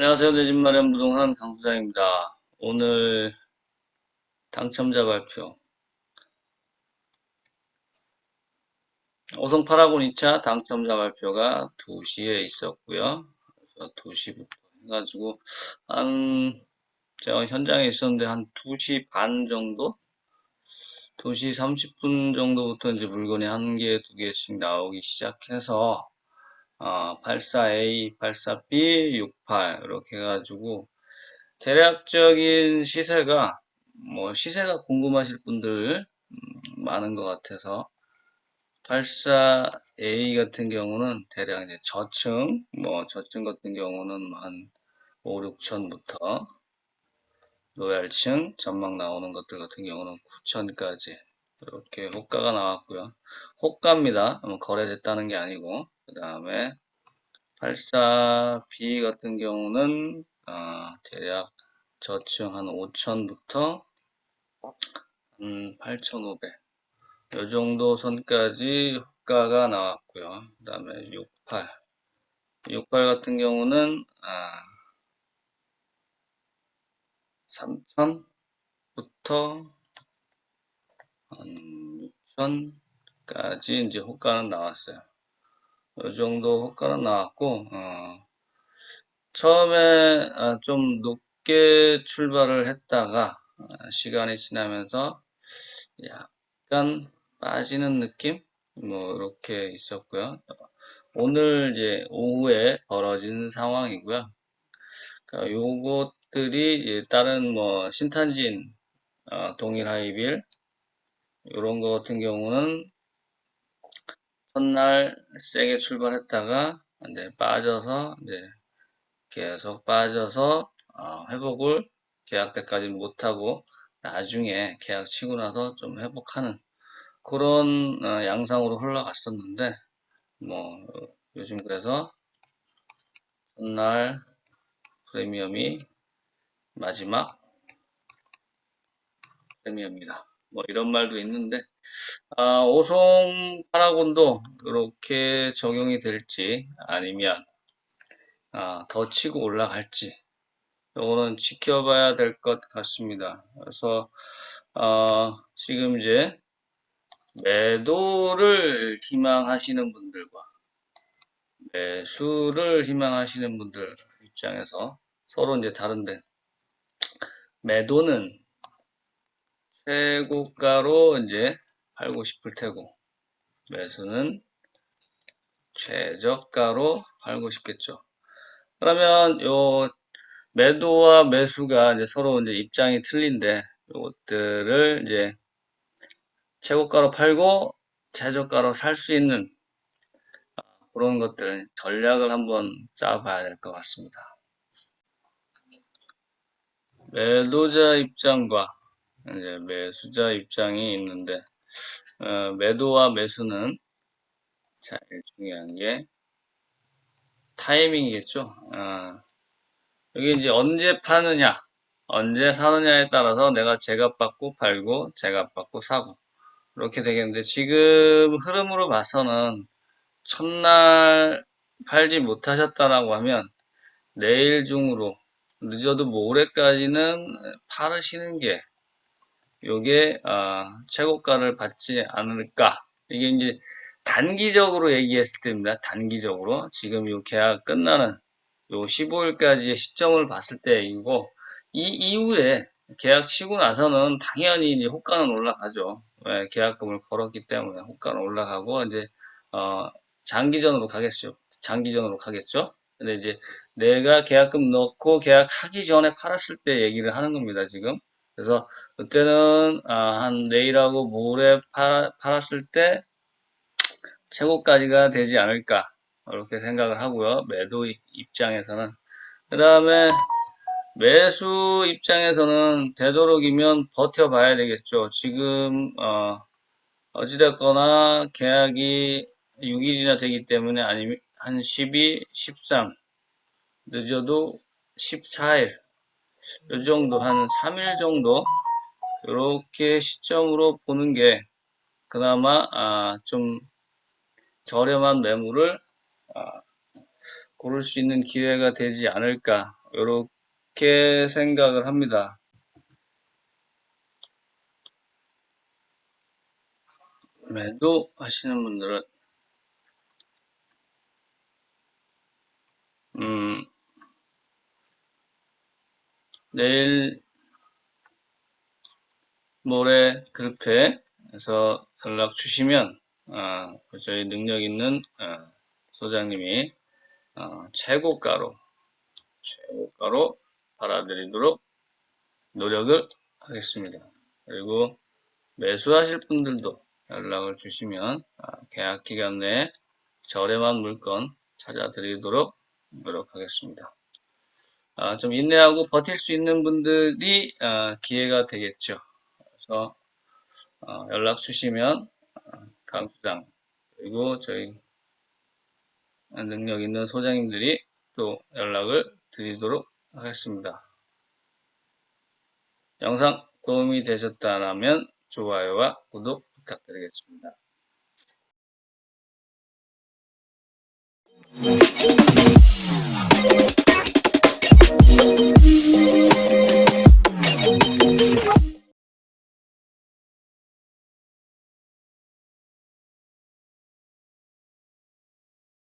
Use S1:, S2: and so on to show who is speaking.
S1: 안녕하세요. 내 집 마련 부동산 강수장입니다. 오늘 당첨자 발표. 오성 파라곤 2차 당첨자 발표가 2시에 있었고요. 그래서 2시부터 해가지고 한 제가 현장에 있었는데 한 2시 반 정도? 2시 30분 정도부터 이제 물건이 한 개, 두 개씩 나오기 시작해서 어, 84A, 84B, 68 이렇게 해가지고 대략적인 시세가 뭐 시세가 궁금하실 분들 음, 많은 것 같아서 84A 같은 경우는 대략 이제 저층 뭐 저층 같은 경우는 한 5, 6천부터 로얄층 전망 나오는 것들 같은 경우는 9천까지 이렇게 호가가 나왔고요. 호가입니다. 거래됐다는 게 아니고 그 다음에 84B 같은 경우는 어, 대략 저층 한 5천부터 한 8,500. 이 정도 선까지 호가가 나왔고요. 그 다음에 68. 68 같은 경우는 아, 3천부터 한 6천까지 이제 호가는 나왔어요. 이 정도 호가는 나왔고 어, 처음에 아, 좀 높게 출발을 했다가 아, 시간이 지나면서 약간 빠지는 느낌 뭐 이렇게 있었고요. 오늘 이제 오후에 벌어진 상황이고요. 그러니까 요것들이 다른 뭐 신탄진 어, 동일 하이빌 이런 거 같은 경우는 첫날 세게 출발했다가 이제 빠져서 이제 계속 빠져서 어, 회복을 계약 때까지 못하고 나중에 계약 치고 나서 좀 회복하는 그런 어, 양상으로 흘러갔었는데 뭐 요즘 그래서 첫날 프리미엄이 마지막 프리미엄이다. 뭐 이런 말도 있는데 아, 오송 파라곤도 이렇게 적용이 될지 아니면 아, 더 치고 올라갈지 이거는 지켜봐야 될 것 같습니다. 그래서 어, 지금 이제 매도를 희망하시는 분들과 매수를 희망하시는 분들 입장에서 서로 이제 다른데 매도는 최고가로 이제 팔고 싶을 테고 매수는 최저가로 팔고 싶겠죠. 그러면 요 매도와 매수가 이제 서로 이제 입장이 틀린데 이것들을 이제 최고가로 팔고 최저가로 살 수 있는 그런 것들 전략을 한번 짜봐야 될 것 같습니다. 매도자 입장과 이제 매수자 입장이 있는데 어, 매도와 매수는 제일 중요한 게 타이밍이겠죠. 어, 여기 이제 언제 파느냐, 언제 사느냐에 따라서 내가 제값 받고 팔고 제값 받고 사고 이렇게 되겠는데 지금 흐름으로 봐서는 첫날 팔지 못하셨다라고 하면 내일 중으로 늦어도 모레까지는 팔으시는 게 요게 어, 최고가를 받지 않을까. 이게 이제 단기적으로 얘기했을 때입니다. 단기적으로. 지금 요 계약 끝나는 요 15일까지의 시점을 봤을 때이고 이 이후에 계약 치고 나서는 당연히 이제 호가는 올라가죠. 네, 계약금을 걸었기 때문에 호가는 올라가고 이제 어, 장기전으로 가겠죠. 장기전으로 가겠죠. 근데 이제 내가 계약금 넣고 계약하기 전에 팔았을 때 얘기를 하는 겁니다 지금 그래서 그때는 아, 한 내일하고 모레 팔, 팔았을 때 최고까지가 되지 않을까 이렇게 생각을 하고요. 매도 입장에서는 그 다음에 매수 입장에서는 되도록이면 버텨봐야 되겠죠. 지금 어, 어찌됐거나 계약이 6일이나 되기 때문에 아니면 한 12, 13 늦어도 14일 이 정도 한 3일 정도 이렇게 시점으로 보는 게 그나마 아, 좀 저렴한 매물을 아, 고를 수 있는 기회가 되지 않을까 이렇게 생각을 합니다. 매도 하시는 분들은 내일 모레 그룹에서 연락 주시면 어, 저희 능력 있는 어, 소장님이 어, 최고가로 최고가로 팔아드리도록 노력을 하겠습니다. 그리고 매수하실 분들도 연락을 주시면 아, 계약 기간 내에 저렴한 물건 찾아드리도록 노력하겠습니다. 아, 좀 인내하고 버틸 수 있는 분들이 아, 기회가 되겠죠. 그래서 어, 연락 주시면 아, 강수장 그리고 저희 능력 있는 소장님들이 또 연락을 드리도록 하겠습니다. 영상 도움이 되셨다면 좋아요와 구독 부탁드리겠습니다.